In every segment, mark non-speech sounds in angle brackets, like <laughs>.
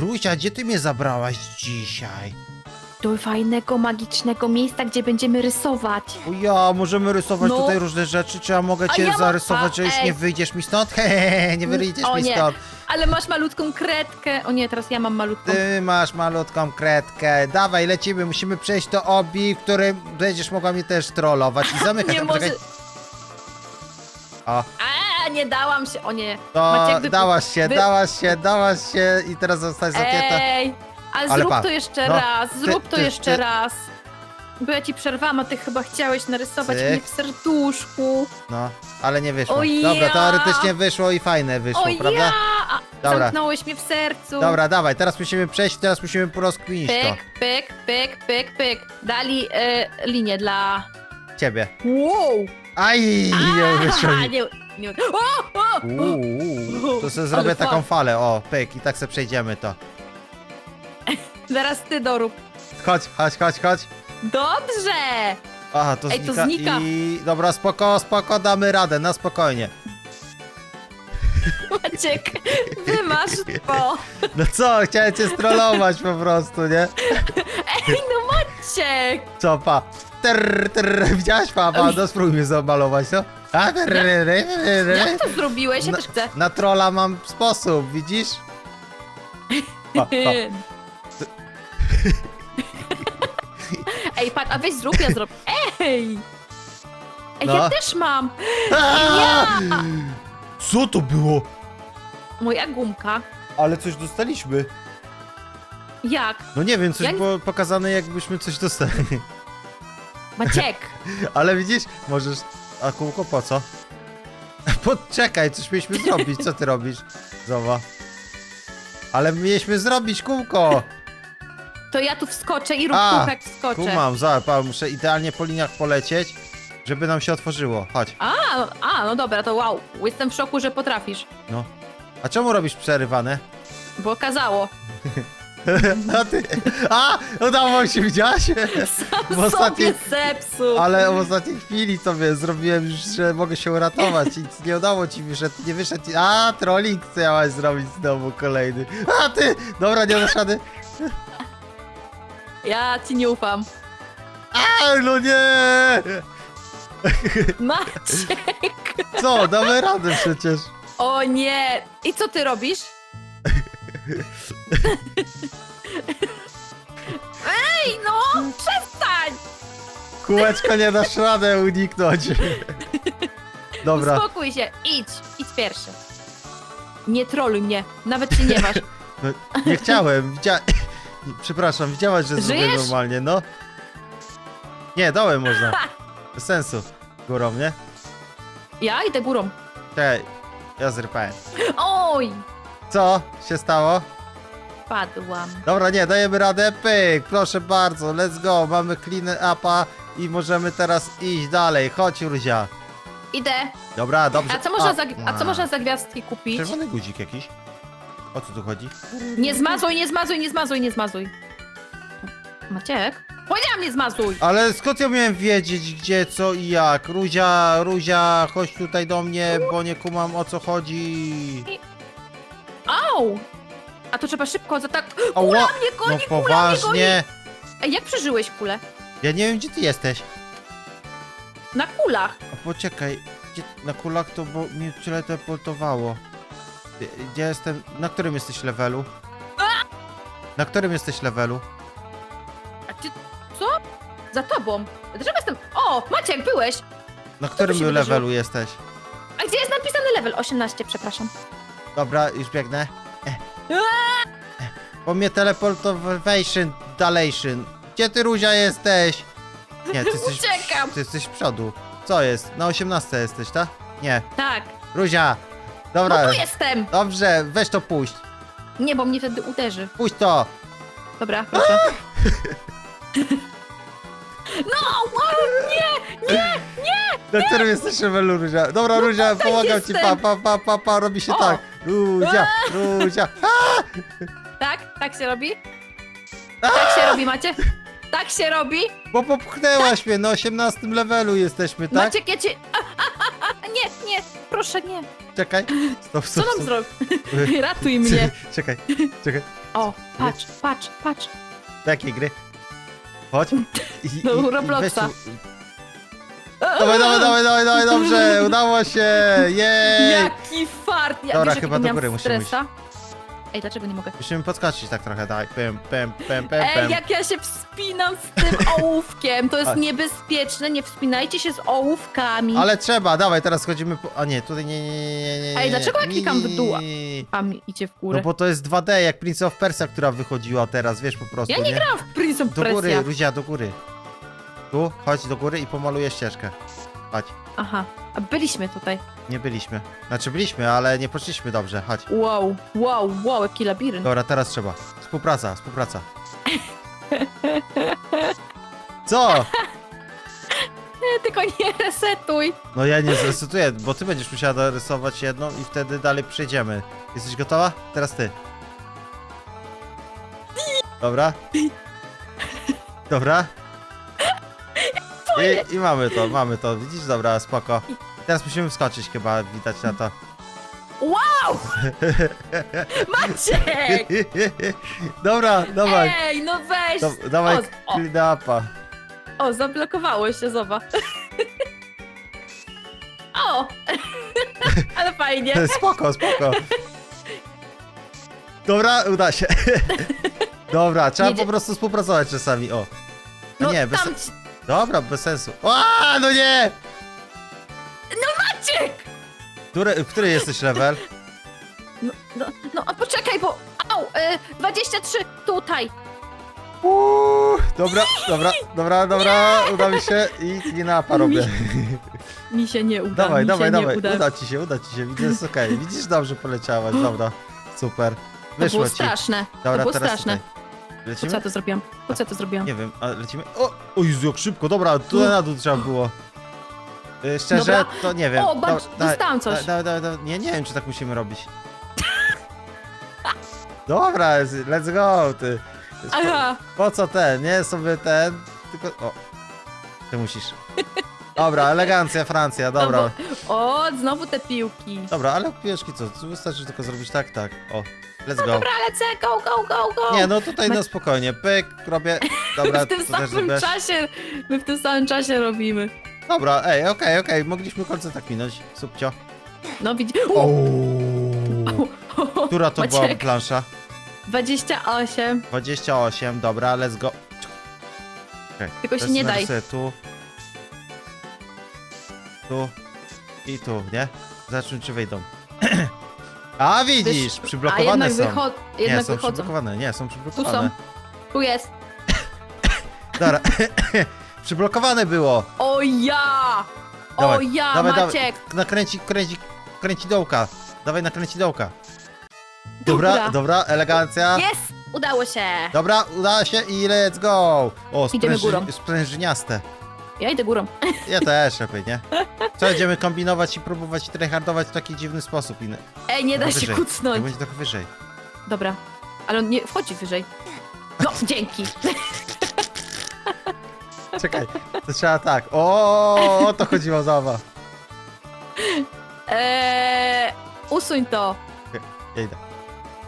Ruzia, gdzie ty mnie zabrałaś dzisiaj? Do fajnego, magicznego miejsca, gdzie będziemy rysować. O ja, możemy rysować No. tutaj różne rzeczy, czy ja mogę A cię ja mam- zarysować, że już ej. nie wyjdziesz mi stąd? <laughs> Hehehe, nie wyjdziesz O mi nie. stąd. Ale masz malutką kredkę. O nie, teraz ja mam malutką. Ty masz malutką kredkę. Dawaj, lecimy, musimy przejść do obi, w którym będziesz mogła mnie też trollować i <laughs> zamykać. Nie może... O, A, nie dałam się. O nie. to Maciek, wy- dałaś się, wy- dałaś się, dałaś się i teraz zostać zamknięta. Ej, ale, Ale zrób pa, to jeszcze no, raz. Zrób to ty- jeszcze ty- raz. Bo ja ci przerwałam, a ty chyba chciałeś narysować Cyk. mnie w serduszku. No, ale nie wyszło. O Dobra, ja. teoretycznie wyszło i fajne wyszło, o prawda? ja! A, Dobra. Zamknąłeś mnie w sercu. Dobra, dawaj, teraz musimy przejść, teraz musimy porozkminić to. Pyk, pyk, pyk, pyk, pyk. Dali e, linię dla... Ciebie. Wow! Aj, nie wyszło mi. nie, nie. O, o. Uuu, to sobie Ale zrobię taką falę, o, pyk, i tak sobie przejdziemy to. <laughs> Zaraz ty dorób. Chodź, chodź, chodź, chodź. Dobrze! Aha, to Ej, to znika, znika. i... Dobra, spoko, spoko, damy radę, na spokojnie. Maciek, wymasz to. <laughs> No co, chciałem cię strollować po prostu, nie? Ej, no Maciek! Co, pa? Trrr, trrr, widziałaś, pa, pa, no spróbuj mnie zamalować, no. A, trrr, trrr, trrr. Jak to zrobiłeś? Ja Na- też chcę. Na trolla mam sposób, widzisz? Pa, pa. Ej, patrz, a weź zrób, ja zrobię. Ej! Ej, No. ja też mam! Aaa! Co to było? Moja gumka. Ale coś dostaliśmy. Jak? No nie wiem, coś Jak- było pokazane jakbyśmy coś dostali. Maciek! Ale widzisz, możesz... A kółko po co? <laughs> Poczekaj, coś mieliśmy zrobić, co ty robisz? Zowa. Ale mieliśmy zrobić kółko! To ja tu wskoczę i rób A, kółka jak wskoczę. Kumam, pa, muszę idealnie po liniach polecieć, żeby nam się otworzyło. Chodź. A, a, no dobra, to wow. Jestem w szoku, że potrafisz. No. A czemu robisz przerywane? Bo kazało. <laughs> A <laughs> ty... A! Udało mi się, widziałaś? W Sam ostatniej... sobie zepsuł. Ale w ostatniej chwili sobie zrobiłem już, że mogę się uratować nic nie udało ci wyszedł, nie wyszedł. A, trolling chciałaś zrobić znowu kolejny. A ty! Dobra, nie dasz rady. Ja ci nie ufam. A, no nie! Maciek! Co, damy radę przecież. O nie! I co ty robisz? <laughs> Ej, no! Przestań! Kółeczko nie dasz radę uniknąć. Dobra. Uspokój się. Idź. Idź pierwszy. Nie troluj mnie. Nawet się nie masz. <laughs> No, nie chciałem, widzia... <coughs> Przepraszam, widziałaś, że zrobię Żyjesz? normalnie, no? Nie, dołem można. <laughs> Bez sensu. Górą, nie? Ja idę górą. Czekaj, ja zrypałem. Oj! Co się stało? Padłam. Dobra, nie, dajemy radę, pyk, proszę bardzo, let's go, mamy clean upa i możemy teraz iść dalej, chodź Ruzia. Idę. Dobra, dobrze. A co można, za, a co można za gwiazdki kupić? Czerwony guzik jakiś. O co tu chodzi? Nie zmazuj, nie zmazuj, nie zmazuj, nie zmazuj. Maciek? Powiedziałam nie zmazuj! Ale skąd ja miałem wiedzieć gdzie, co i jak? Ruzia, Ruzia, chodź tutaj do mnie, bo nie kumam o co chodzi. Au! A to trzeba szybko za tak... <gasps> Ała, Kula mnie no goni, kula mnie goni! poważnie. Ej, jak przeżyłeś kulę? Ja nie wiem gdzie ty jesteś. Na kulach. A poczekaj, gdzie, na kulach to bo mnie tyle teleportowało. Gdzie- Gdzie jestem? Na którym jesteś levelu? Na którym jesteś levelu? A ty... Co? Za tobą. Dlaczego jestem... O! Maciek, byłeś! Na którym wydarzyło? levelu jesteś? A gdzie jest napisany level? 18, przepraszam. Dobra, już biegnę. Eh. Bo mnie teleportowation dalation. Gdzie ty Ruzia jesteś? Nie, ty jesteś, Uciekam. ty jesteś w przodu. Co jest? Na 18 jesteś, tak? Nie. Tak. Ruzia! No Dobra, tu jestem! dobrze, weź to puść. Nie, bo mnie wtedy uderzy. Puść to! Dobra, proszę. <laughs> No! wow, Nie! Na którym jesteś levelu, Ruzia? Dobra, Ruzia, pomagam ci, pa, jestem. pa, pa, pa, pa, robi się O. tak. Ruzia, Ruzia. A! <laughs> Tak? Tak się robi? Tak się robi, Macie? Tak się robi? Bo popchnęłaś mnie, na 18 levelu jesteśmy, tak? Maciek, ja <laughs> cię... A, a, a, a, nie, nie, proszę nie. Czekaj. Stop, Co stop, nam stop. zrobić? <laughs> Ratuj mnie. Czekaj, czekaj. O, patrz, patrz, patrz. Do jakiej gry? Chodź. I, i Robloxa. weź tu- Dawaj, dawaj, dawaj, dawaj, dawaj, dobrze, udało się, jej! Jaki fart! Ja, Dobra, wiesz, chyba jakiego do miałam góry musimy stresa? Ej, dlaczego nie mogę? Musimy podskoczyć tak trochę, daj, pem, pem, pem, pem, Ej, pem. jak ja się wspinam z tym <laughs> ołówkiem, to jest niebezpieczne, nie wspinajcie się z ołówkami. Ale trzeba, dawaj, teraz chodzimy po... A nie, tutaj nie, nie, nie, nie, nie, nie. Ej, dlaczego ja klikam w dół? nie. A mi idzie w górę. No bo to jest 2D, jak Prince of Persia, która wychodziła teraz, wiesz, po prostu, Ja nie gram w Prince of Do góry. Ruzia, do góry. Tu, chodź do góry i pomaluję ścieżkę. Chodź. Aha, a byliśmy tutaj. Nie byliśmy. Znaczy byliśmy, ale nie poszliśmy dobrze, chodź. Wow, wow, wow, jaki labirynt. Dobra, teraz trzeba. Współpraca, współpraca. Co? Nie, <laughs> tylko nie resetuj. No ja nie zresetuję, bo ty będziesz musiała dorysować jedną i wtedy dalej przejdziemy. Jesteś gotowa? Teraz ty. Dobra. Dobra. I, I mamy to, mamy to. Widzisz? Dobra, spoko. Teraz musimy wskoczyć chyba, widać na to. Wow! <laughs> Maciek! Dobra, dawaj. Ej, no weź! Da, dawaj O, o. clean upa. O, zablokowało się, zobacz. O! <laughs> Ale fajnie. <laughs> Spoko, spoko. Dobra, uda się. Dobra, trzeba po prostu współpracować czasami, o. A No nie, bez... tam. Dobra, bez sensu. O, no nie! Maciek! Który, który jesteś level? No, no, no a poczekaj, bo... Au! Y, 23, tutaj. Uuu, dobra, dobra, dobra, dobra, uda mi się i upa robię. Mi się nie uda, Dawaj, mi dawaj, się dawaj, nie uda. uda ci się, uda ci się, widzę, jest okej. Widzisz, dobrze poleciałaś, dobra, super. To Wyszło było ci. straszne. Dobra, to było teraz straszne. tutaj. Po co Lecimy? ja to zrobiłam? Po co ja to zrobiłam? Nie wiem, a lecimy. O, o Jezu, jak szybko, dobra, tu na dół trzeba było. Y, Szczerze, Dobra. to nie wiem. O, Dobra, patrz, dawaj, dostałam coś. Dawaj, dawaj, dawaj. Nie, nie wiem, czy tak musimy robić. Dobra, let's go, ty. Po, Aha! po co ten, nie sobie ten, tylko... O, ty musisz. Dobra, elegancja, Francja, dobra. No bo... O, znowu te piłki. Dobra, ale pieszki co, wystarczy tylko zrobić tak, tak. O, let's go. Dobra, lecę, go, go, go, go! Nie, no tutaj no spokojnie, pyk, robię. Dobra, <laughs> w tym to też samym czasie, my w tym samym czasie robimy. Dobra, ej, okej, okej, mogliśmy końce tak minąć, subcio. No widzi... O, O, <laughs> Która to była Maciek. plansza? 28. 28, dobra, let's go. Tylko się nie daj. Tu. Tu. I tu, nie? Zobaczmy, czy wyjdą. <clears throat> A widzisz, A przyblokowane jednak, są. wycho... nie, są wychodzą. przyblokowane, nie, są Tu przyblokowane. są. Tu jest. <clears throat> Dobra, <clears throat> przyblokowane było. O ja! O Dawaj, ja, dawaj, dawaj. Maciek! Nakręci, kręci, kręci dołka. Dawaj, nakręci dołka. Dobra, Dobra. dobra, elegancja. Jest! Udało się! Dobra, uda się i let's go. O, Idziemy górą. sprężyniaste. Ja idę górą. Ja <laughs> też lepiej, nie? Co będziemy kombinować i próbować i tryhardować w taki dziwny sposób inny. Ej, nie da Trochę się wyżej. Kucnąć. będzie trochę wyżej. Dobra. Ale on nie wchodzi wyżej. No, dzięki. <laughs> Czekaj, to trzeba tak. O, o to chodziło zabawa. Eee, usuń to. Ja idę.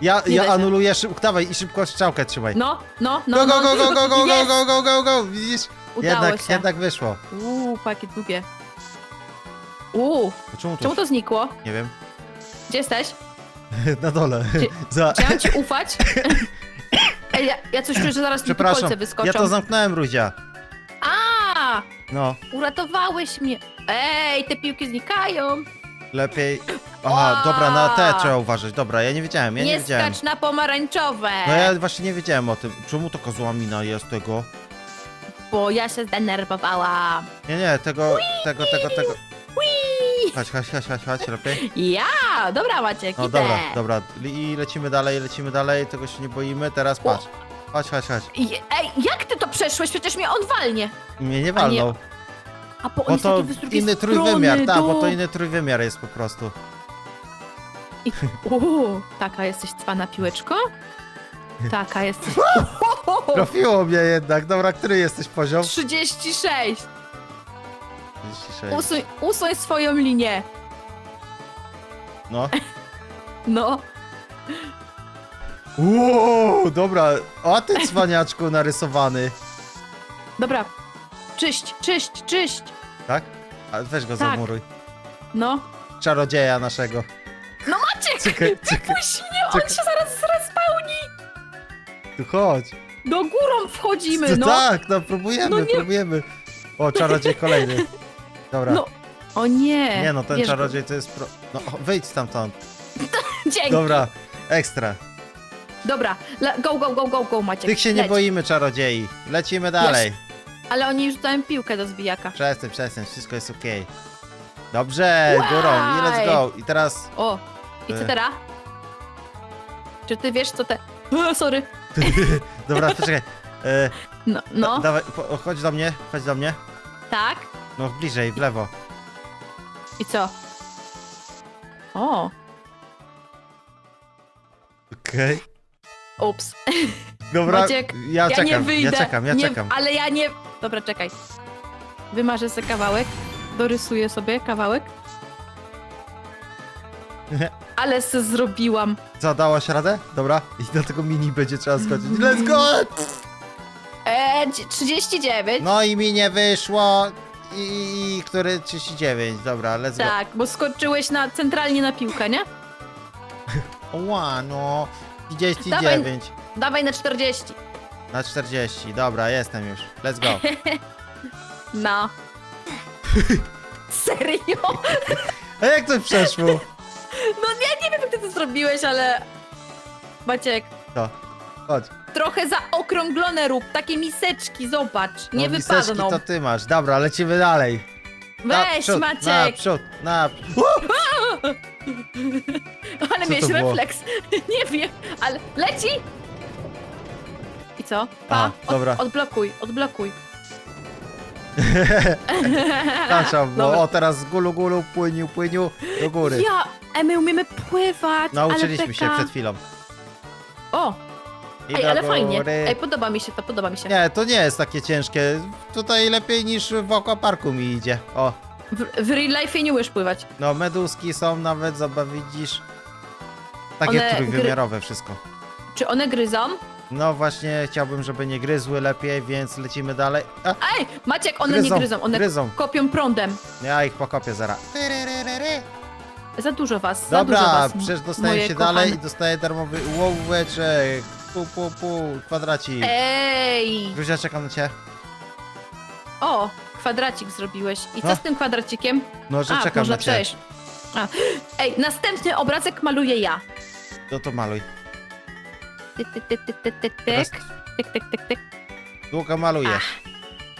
Ja, Nie da ja się. anuluję szybko, dawaj i szybko strzałkę trzymaj. No, no, no. Go, go, no. go, go, go, go, go, <laughs> go, go, go, go, widzisz? Udało Jednak, się. jednak wyszło. Uuu, jakie długie. Uuu, To Czemu to? czemu to znikło? Nie wiem. Gdzie jesteś? <laughs> Na dole. Czy- <laughs> Za... Czy ja mam ci <laughs> ufać? Ej, ja, ja coś czuję, że zaraz mi tu Przepraszam, kolce wyskoczą. ja to zamknąłem, Ruzia. A, No, uratowałeś mnie. Ej, te piłki znikają. lepiej... Aha, Ła! dobra, na te trzeba uważać. Dobra, ja nie wiedziałem, ja nie, nie wiedziałem. skacz na pomarańczowe. No ja właśnie nie wiedziałem o tym. Czemu to kozła mina jest tego? Bo ja się zdenerwowałam. Nie, nie, tego, tego, tego, tego. Chodź, chodź, chodź, chodź, chodź, lepiej. Ja, dobra Maciek, No idę. dobra, dobra. I lecimy dalej, lecimy dalej, tego się nie boimy. Teraz patrz. Chodź, chodź, chodź. I- Ej, jak ty to przeszłeś? Przecież mnie on walnie. Mnie nie walnął. A bo on Bo jest to taki z drugiej inny strony, trójwymiar, tak, bo to inny trójwymiar jest po prostu. Uuu, taka jesteś cwana piłeczko? Taka jesteś. <laughs> <laughs> Trafiło mnie jednak. Dobra, który jesteś poziom? 36. 36. Usuń, usuń swoją linię. No. <laughs> No. Uuu, dobra. A ty cwaniaczku narysowany. Dobra. Czyść, czyść, czyść. Tak? A weź go Tak. zamuruj. No. Czarodzieja naszego. No Maciek! Czekaj, czekaj. Mnie, on czekaj. się zaraz zrespałni. Tu chodź. Do górą wchodzimy, <laughs> no. Tak, no próbujemy, No nie- próbujemy. O, czarodziej <laughs> kolejny. Dobra. No. O nie. Nie no, ten Wiesz, czarodziej to jest pro... No, o, wyjdź stamtąd. <laughs> Dzięki. Dobra, ekstra. Dobra. Le- Go, go, go, go, go, Maciek. Tych się nie Leć. boimy, czarodziei. Lecimy dalej. Ale oni już dają piłkę do zbijaka. Przestań, przestań, wszystko jest okej. Dobrze, górą i let's go. I teraz... O. I co E. teraz? Czy ty wiesz, co te... O, sorry. <laughs> Dobra, poczekaj. E, No, no. dawaj, po, chodź do mnie, chodź do mnie. tak. No bliżej, w lewo. I co? O. Okej. Ups. Dobra, Maciek, ja Ja czekam, nie wyjdę. ja czekam, ja nie, czekam. Ale ja nie... Dobra, czekaj. Wymarzę sobie kawałek. Dorysuję sobie kawałek. <laughs> Ale se zrobiłam. Co, dałaś radę? Dobra, i do tego mini będzie trzeba skoczyć. Let's go! Eee, 39. No i mi nie wyszło. I, i który 39, dobra, let's Tak, bo skoczyłeś na, centralnie na piłkę, nie? go. <laughs> Ła, no. 39 Dawaj na 40. na 40, dobra, jestem już. Let's go. <laughs> No. Serio? A jak to przeszło? No nie, nie wiem jak ty to zrobiłeś, ale... Maciek, To, chodź. trochę zaokrąglone rób, takie miseczki, zobacz, nie no, miseczki wypadną. to ty masz. Dobra, lecimy dalej. Weź, Naprzód, Maciek, Naprzód, na... <laughs> <laughs> ale co miałeś to było? refleks. <laughs> nie wiem, ale leci! I co? Pa, od, dobra. odblokuj, odblokuj. Tam trzeba było. Dobra. O, teraz gulu gulu, płyniu, płyniu, do góry. Ja, e, my umiemy pływać, Nauczyliśmy ale się beka. przed chwilą. O, I ej, do ale fajnie. góry. Ej, podoba mi się to, podoba mi się. Nie, to nie jest takie ciężkie. Tutaj lepiej niż w aquaparku mi idzie. O, W, w real life nie umiesz pływać. no meduski są nawet, zobacz, widzisz. Takie One trójwymiarowe wszystko. Czy one gryzą? No właśnie, chciałbym, żeby nie gryzły lepiej, więc lecimy dalej. A, Ej, Maciek, one nie gryzą, one gryzą. kopią prądem. Ja ich pokopię zaraz. Za dużo was, za dużo Dobra, was. przecież dostaję moje się dalej i kochane. dostaję darmowy łóweczek. Pu, pu, pu, kwadracik. Ej! Gruzia, czekam na ciebie. O, kwadracik zrobiłeś. I co No. z tym kwadracikiem? No, że A, czekam można na przejść. A. Ej, następny obrazek maluję ja. No to maluj. Tyk, tyk, tyk, tyk, tyk, tyk, Teraz tyk, tyk, tyk, tyk, tyk. długo malujesz.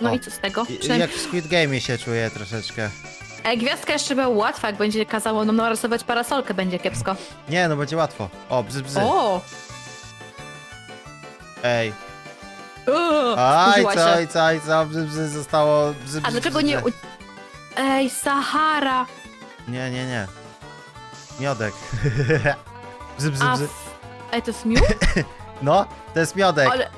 No O. i co z tego? I- Przynajmniej... Jak w Squid Game się czuję troszeczkę. Ej, gwiazdka jeszcze była łatwa, jak będzie kazało nam narysować parasolkę, będzie kiepsko. Nie, no będzie łatwo. O, bzy, bzy. O! Ej. Uuu, Aj, wkurzyła co, się. aj, co, aj, co, bzy, bzy, zostało, bzy, A bzy, dlaczego bzy, nie... bzy. U... Ej, Sahara! Nie, nie, nie. Miodek. <laughs> bzy, bzy, A... bzy. Ej, to jest miód? <laughs> No, to jest miodek, ale,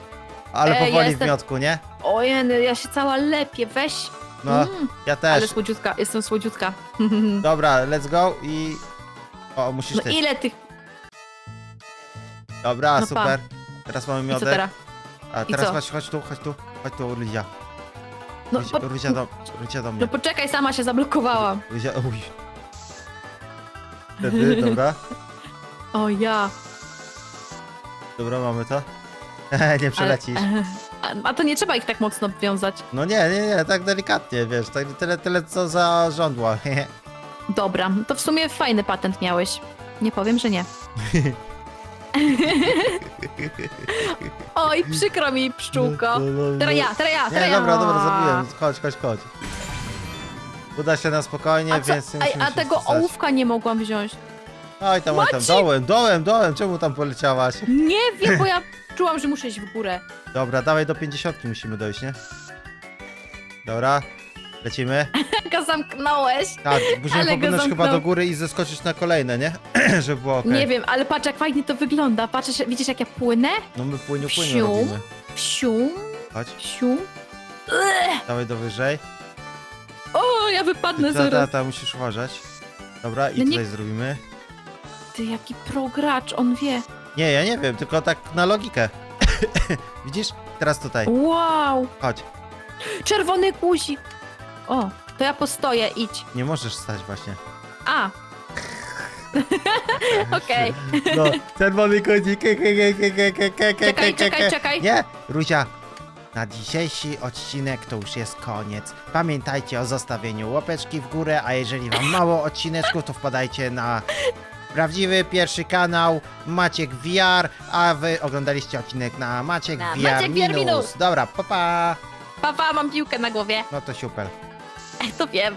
Ale... Ej, powoli jestem- w miodku, nie? Ojej, ja się cała lepiej, weź. No, Mm, ja ale też. słodziutka, jestem słodziutka. <laughs> Dobra, let's go i... O, musisz No ty. ile tych... Dobra, No pa. super. Teraz mamy I co miodek. teraz? A I teraz co? chodź, chodź tu, chodź tu. Chodź tu, Rydzia. No, Rydzia, po... Do, Rydzia do mnie. no poczekaj, sama się zablokowałam. Rydzia, uj. Wtedy, dobra. <laughs> O ja. Dobra, mamy to. <laughs> nie przelecisz. Ale, <laughs> a, a to nie trzeba ich tak mocno wiązać. No nie, nie, nie, tak delikatnie, wiesz, tak, tyle, tyle co za żądła. <laughs> Dobra, to w sumie fajny patent miałeś. Nie powiem, że nie. Oj, przykro mi, pszczółko. Teraz ja, teraz ja, teraz Nie, ja. dobra, dobra, zabiłem. Chodź, chodź, chodź. Uda się na spokojnie, A, co? więc nie musimy a się tego ołówka nie mogłam wziąć. Oj tam, oj tam, Maciek! dołem, dołem, dołem, czemu tam poleciałaś? Nie <laughs> wiem, bo ja czułam, że muszę iść w górę. Dobra, dawaj do 50 musimy dojść, nie? Dobra, lecimy. <laughs> Go zamknąłeś. Tak, musimy <laughs> Ale go popłynąć chyba zamknął. do góry i zeskoczyć na kolejne, nie? <clears throat> Żeby było okej. Nie wiem, ale patrz jak fajnie to wygląda. Patrz, widzisz jak ja płynę? No my płyniu, płyniu Wsiu. robimy. Sium, Chodź. Ech, dawaj do wyżej. O, ja wypadnę Ta, ta, zaraz. ta, musisz uważać. Dobra, i No nie- tutaj zrobimy. Ty, jaki progracz, on wie. Nie, ja nie wiem, tylko tak na logikę. <laughs> Widzisz? Teraz tutaj. Wow! Chodź. Czerwony guzik! O, to ja postoję, idź. Nie możesz stać właśnie. A! <laughs> Okej. No, czerwony kodzik. ke, ke, ke, ke, ke, ke, ke, ke, Czekaj, ke, czekaj, ke. czekaj. Nie, Ruzia. Na dzisiejszy odcinek to już jest koniec. Pamiętajcie o zostawieniu łapeczki w górę, a jeżeli wam mało odcineczków, to wpadajcie na prawdziwy pierwszy kanał Maciek VR, a wy oglądaliście odcinek na Maciek Na VR Maciek VR minus. Dobra, papa. Pa. Papa, mam piłkę na głowie. No to super. <laughs> To wiem.